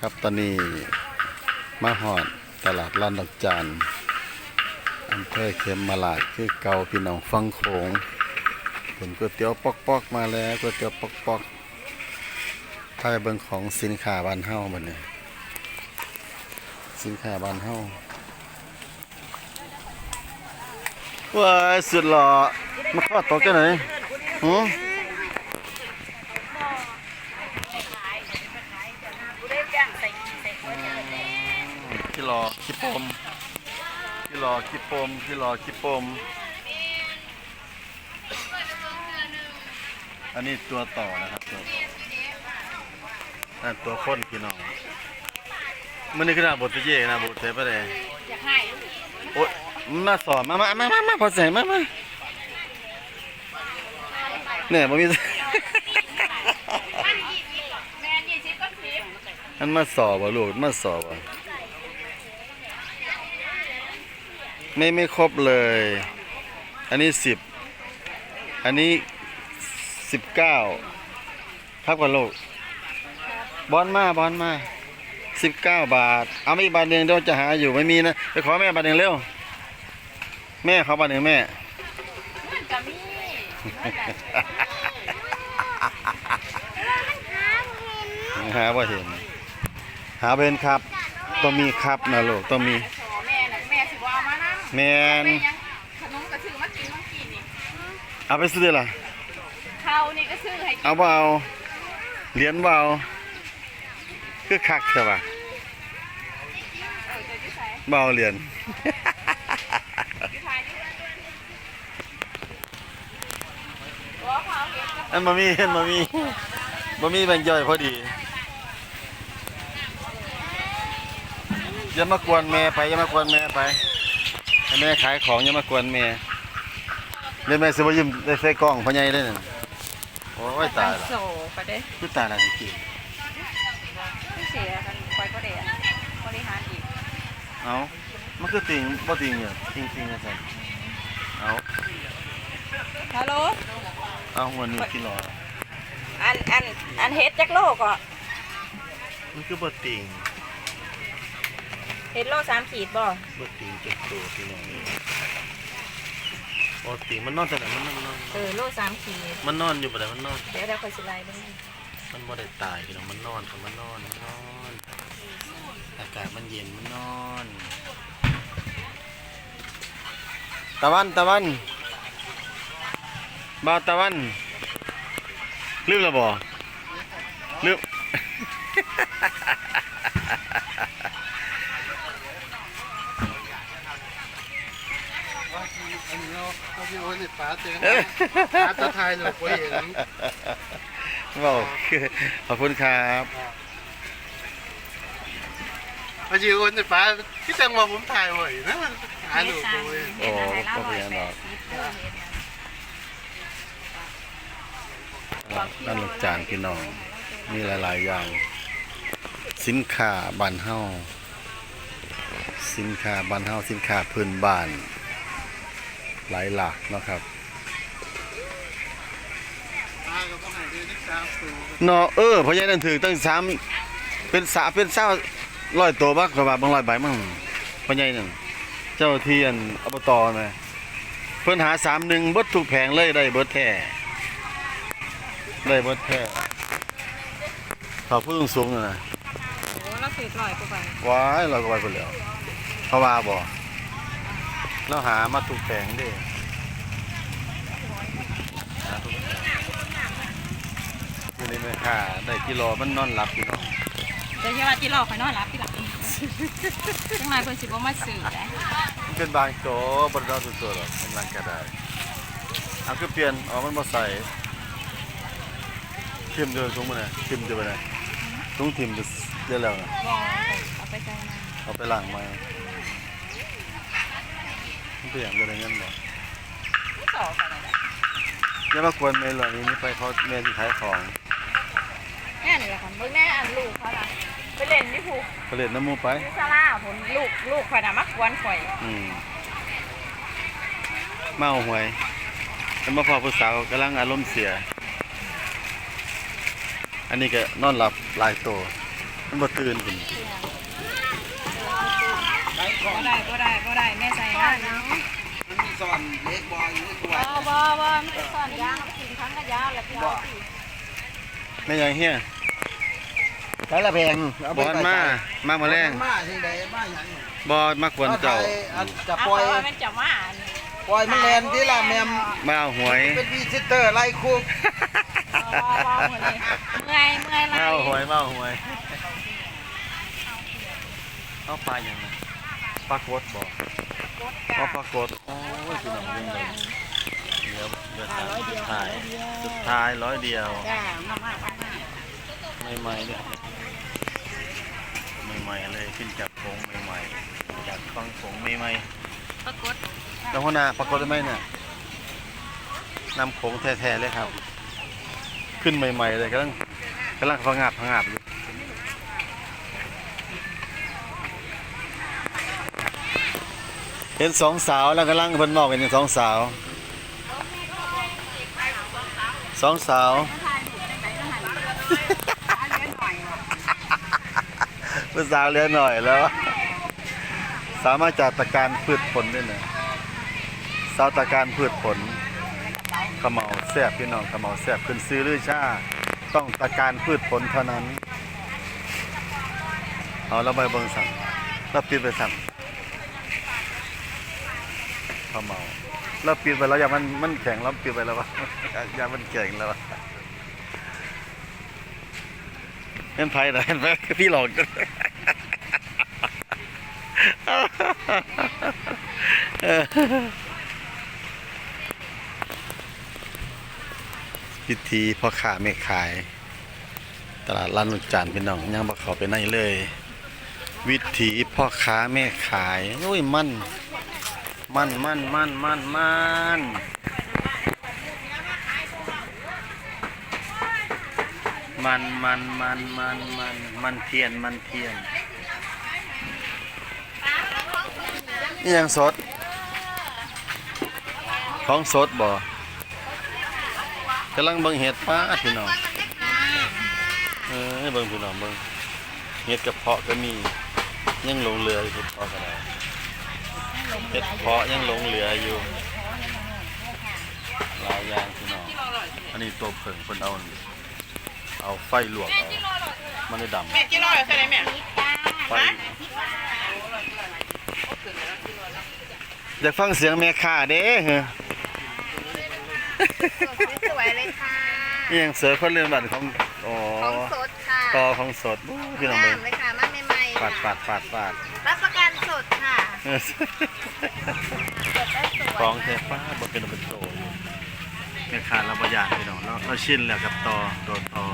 ครับตอนนี้มาหอดตลาดลานดอกจานอำเภอเขมมาลาดคือเกาพี่น้องฟังโขงผลก๋วยเตี๋ยวปอกๆมาแล้วก๋วยเตี๋ยวปอกๆถ้าเบิ่งของสินค้าบ้านเฮาบัดนี้สินค้าบ้านเฮาว้ายสุดหล่อมาข้อตกกันไหนหือ รอคิปมพี่รอคิปมพี่รอคิปมอันนี้ตัวต่อนะครับตัวต่อนั่นตัวค้นพี่น้องมันนี่คือหนาบทไปเย่นะบทเสไปเลยอยากให้โอ๊ยมาสอนมามามามามาพอใส่มามาเนี่ยมันมีแม่ยี่สิบก็สิบมันมาสอบว่ะลูกมาสอบว่ะ ไม่ไม่ครบเลย อันนี้สิบ อันนี้สิบเก้าพักก่อนลูกบอลมาบอลมาสิบเก้าบาท เอาไม่อีกบาทหนึ่งเดี๋ยวจะหาอยู่ไม่มีนะไปขอแม่บาทหนึ่งเร็ว แม่เขาบาทหนึ่งแม่มันก็มีหาว่าเห็น หาเป็นครับ ต้องมีครับนะลูกต้องมีขอแม่น่ะแม่สิบ่เอามานะ แมนแม่ยังขนมก็ซื้อมากินมากินนี่เอาไปซื้อล่ะข้าวนี่ก็ซื้อให้กินเอาเบเอาเหรียญเบเอาคือคักใช่ปะเออจะอยู่ไสเบเอาเหรียญอยู่ไทยนี่บ่ข้าวเฮ็ดกับอันมามีเห็นมามีมามีแบ่งย่อยพอดีอย่ามากวนแม่ไปอย่ามากวนแม่ไปให้ แม่ขายของอย่ามากวนแม่เดี๋ยวแม่สิบ่ยิ้มได้ใส่กล้องพ่อใหญ่ได้นั่นโอ้ยตายละโซไปเด้คือตายละจริงผู้เสียกันไปก็ได้บริหารอีกๆเอามันคือติงบ่ติงเนี่ยติงติงๆจังซั่นเอาฮัลโหลเอาวันนี้กินรออันอันอันเฮ็ดจักโลก็มันคือบ่ติง เฮ็ดโลสามขีดบ่บ่ติงจักโตพี่น้องบ่ติงมันนอนแต่ไหนมันนอนมันนอนเออโลสามขีด มันนอนอยู่บ่ได้มันนอน เดี๋ยวเดี๋ยวคอยสิไล่เบิ่งมันบ่ได้ตายพี่น้องมันนอนของมันนอนมันนอน อากาศมันเย็นมันนอน ตะวันตะวันบ่าวตะวันลืมแล้วบ่ลืม อันนี้เราเราพี่โอ้ยนี่ ป้าเจอป้าตะไทยหนูก็เห็นบอกคือขอบคุณครับพอดีโอ้ยนี่ป้าพี่จังหวะผมถ่ายไว้นะหาหนูก็เห็นโอ้ก็เพียนดอกนั่นลูกจานพี่น้องมีหลาย ๆ อย่าง สินค้าบ้านเฮาสินค้าบ้านเฮาสินค้าพื้นบ้าน หลายหลากเนาะครับป้าก็ต้องให้ดูที่สามตัวเนาะเออเพราะยันนั่นถือตั้งสามเป็นสาเป็นเศร้าร้อยตัวบักกว่าบาทบางร้อยใบมั่งเพราะยันนั่นเจ้าที่อันอบตนะเพิ่นหาสามหนึ่งเบิดถูกแผงเลยได้เบิดแท้ได้เบิดแท้เขาพูดสูงๆนั่นนะโอ้เราถือลอยกูไปว้ายเราก็ไปคนแล้วเขาว่าบ่ เราหามาถูกแผงเด้หาถูกแผงอยู่ในแม่ค้าได้กิโลมันนอนหลับอยู่เนาะเดี๋ยวที่ว่าที่รอคอยนอนรับที่หลังจังไรเพิ่นสิบ่มาซื้อได้มันเป็นบางโตบนเราสุดๆหรอกกำลังก็ได้เอาคือเปลี่ยนอ๋อมันมาใส่ทิมเดือดสูงมาเนี่ยทิมเดือดไปเนี่ยลุงทิมเดือดแล้วนะบ่เอาไปใส่มาเอาไปล้างมา มันเป็นอย่างเดียวเงินบ่ไม่ต่อกันเลยอย่ามากวนเมย์หรอกนี่ไปเขาเมย์ที่ขายของแม่นี่แหละค่ะเบิ่งแม่อันลูกเขาน่ะไปเล่นนี่ผูกผลิตน้ำมูไปที่ศาลาผลลูกลูกข่อยน่ะมักกวนข่อยอืมเมาหวยแล้วมาพอผู้สาวกำลังอารมณ์เสีย อันนี้ก็นอนหลับหลายตัวมันบ่ตื่นคุณ บ่ได้บ่ได้บ่ได้แม่ใส่งานเนะมันมีซอนเล็กบอยอยู่ตัวบ่บ่บ่ไม่ได้ซ่อนยางกินทั้งกระยาแล้วพี่เอาสิแม่ยังเฮียใช้ละแพงบอนมามามาแรงมาที่ใดมาหยังบอมากวนเจ้าจะปล่อยมันจะมาปล่อยมันแลนที่ละแมมมาเอาหวย เป็นวีซิเตอร์ไล่คุกเมื่อยเมื่อยไรมาเอาหวยมาเอาหวยเอาปลาอย่างนั้น ปลากดบอกเอาปลากดโอ้ยพี่น้องยังไงเดี๋ยวเดี๋ยวสุดท้ายสุดท้ายร้อยเดียวใหม่ๆเนี่ยใหม่ๆเลยขึ้นจากโขงใหม่ๆจากฟังโขงใหม่ๆปรากฏแล้วหัวหน้าปรากฏได้ไหมเนี่ยนำโขงแท้ๆเลยครับ ขึ้นใหม่ๆเลยกำลังกำลังพังงาบพังงาบอยู่ เห็นสองสาวแล้วกำลังเพิ่นบอกเป็นสองสาวสองสาวผู้สาวเหลือหน่อยแล้ว สามารถจัดตะการพืชผลได้นะสาวตะการพืชผลขมเหาแซบพี่น้องขมเหาแซบขึ้นซื้อลือชาต้องตะการพืชผลเท่านั้น เอาแล้วใบเบิงสั่งแล้วปิดไปสั่ง ขมเมาแล้วปิดไปแล้วอย่ามันมันแข็งแล้วปิดไปแล้ววะอย่ามันแข็งแล้ววะเห็นไพ่นะเห็นไหมพี่หลอกกันพิธีพ่อค้าแม่ขาย ตลาดร้านลุจานพี่น้องยังบ่เข้าไปไหนเลย วิถีพ่อค้าแม่ขายโอ้ยมัน มันมันมันมันมันมันมันมันมันมันมันเทียนมันเทียนนี่ยังสดของสดบ่กำลังเบิ่งเห็ดป้าพี่น้องเออเบิ่งพี่น้องเบิ่งเห็ดกระเพาะก็มียังหลงเหลือเห็ดเพาะก็ได้ เห็ดเพาะยังหลงเหลืออยู่หลายอย่างพี่น้องอันนี้ตัวเผิงเพิ่นเอาเอาไฟลวกเอามันได้ดำแม่กินร้อยใส่ไหนแม่ไฟอยากฟังเสียงแม่ค้าเด้เหรอสวยเลยค่ะนี่ยังเสือคนเรือนบัตรของอ๋อของสดค่ะต่อของสดอู้พี่น้องเบิ่งางมเลยค่ะมาใหม่ๆปาดปาดปาดปาดรับประกันสดค่ะ เออสดได้สวยของเทป้าบ่เป็นเป็นโตอยู่แม่ค้าเราบ่อยากพี่น้องเราเราชินแล้วกับตอตัวตอ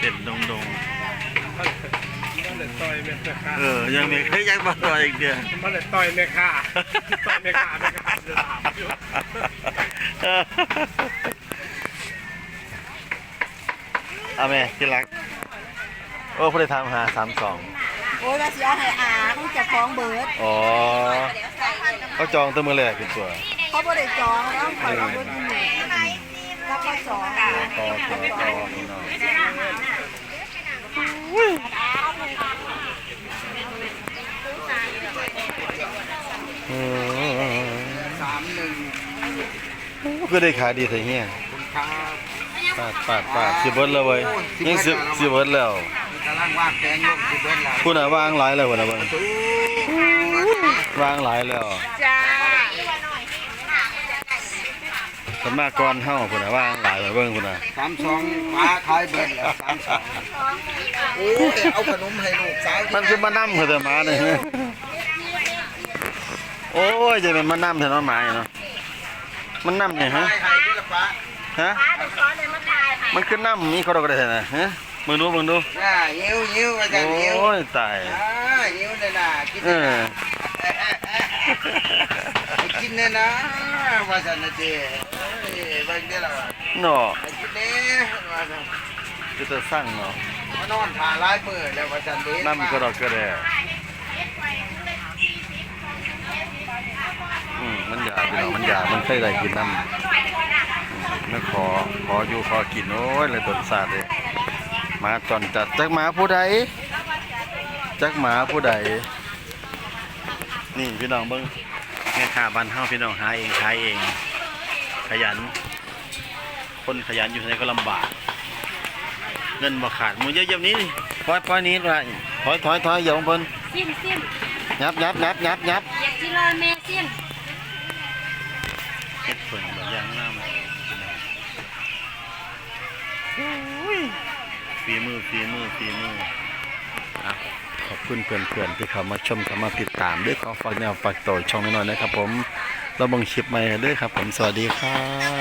เป็นดงดงมันเลยต่อยแม่ค้าเออยังมีเคยยังบ่ต่ออีกเดือนมันเลยต่อยแม่ค้าต่อยแม่ค้าแม่ค้าจะถามอยู่เอาแม่ที่รัก โอ้ผู้ใดถามหา32โอ้ ยว่าสิเอาให้อาเขาจะคล้องเบิร์ดอ๋อเขาจองตัวมือแรกคือตัว เขาบ่ได้จองแล้วปล่อยเอาเบิร์ดที่หนึ่งรับมาสองค่ะต่อต่อต่อพี่น้องเออสามหนึ่งก็ได้ขายดีแต่เงี้ยคุณครับปาดปาดปาดสิเบิดแล้วเว้ยยังสิสิเบิดแล้วมีกำลัง ว่างแกงลูกที่เบิ้ลแล้วพูดน่ะวางหลายแล้วพุ่นน่ะเบิ่งวางหลายแล้วจ้าสวนมากก่อนเฮาพุ่นน่ะวางหลายแล้วเบิ่งพุ่นน่ะสามสองมาขายเบิ้ลแล้วสามสองโอ้ยเอาขนมให้ลูกสาวมันคือมานำเพิ่นแต่หมาเนี่ยโอ้ยจะเป็นมานำเถอะเนาะหมาเนาะมันนำเนี่ยฮะขายให้ด้วยละปะฮะป้าเป็นซ้อนเลยมาถ่ายค่ะมันคือน้ำมีเขาดอกกระเดนะฮะ มึงดูมึงดูน่ายิ้วยิ้วอาจารย์ยิ้วโอ้ยตายอ่ายิ้วเลยนะกินเอเลยอนะให้กินเลยนะว่าสันนะเจ้เอ้ยเบิ่งได้ละเนาะให้กินเด้ว่าสันจะจะสั่งเนาะมานอนถ่าร้ายมือแล้วว่าสันเด้น้ำกระดอกกระเดอืมมันอยากพี่น้องมันอยากมันเคยได้กินน้ำมันขอขออยู่ขอกินโอ้ยเลยตนสาดเลย หมาจอนจัดจักหมาผู้ใดจักหมาผู้ใดนี่พี่น้องเบิ้งแม่ค้าบ้านเฮาพี่น้องหาเองขายเอง ขยัน คนขยันอยู่ที่ไหนก็ลำบาก เงินบ่ขาดหมูเยอะๆนี้นี่ปล่อยปล่อยหนี้ละถอยถอยถอยอย่าลงเพิ่นสิ้นสิ้นยับยับยับยับยับอยากจิรอแม่สิ้นเฮ็ดเพิ่นแบบอย่างงาม ฝีมือฝีมือฝีมือขอบคุณเพื่อนๆที่เข้ามาชมเข้ามาติดตามด้วยขอฝากแนวฝากต่อช่องน้อยๆนะครับผมเราบังคลิปใหม่ด้วยครับผมสวัสดีครับ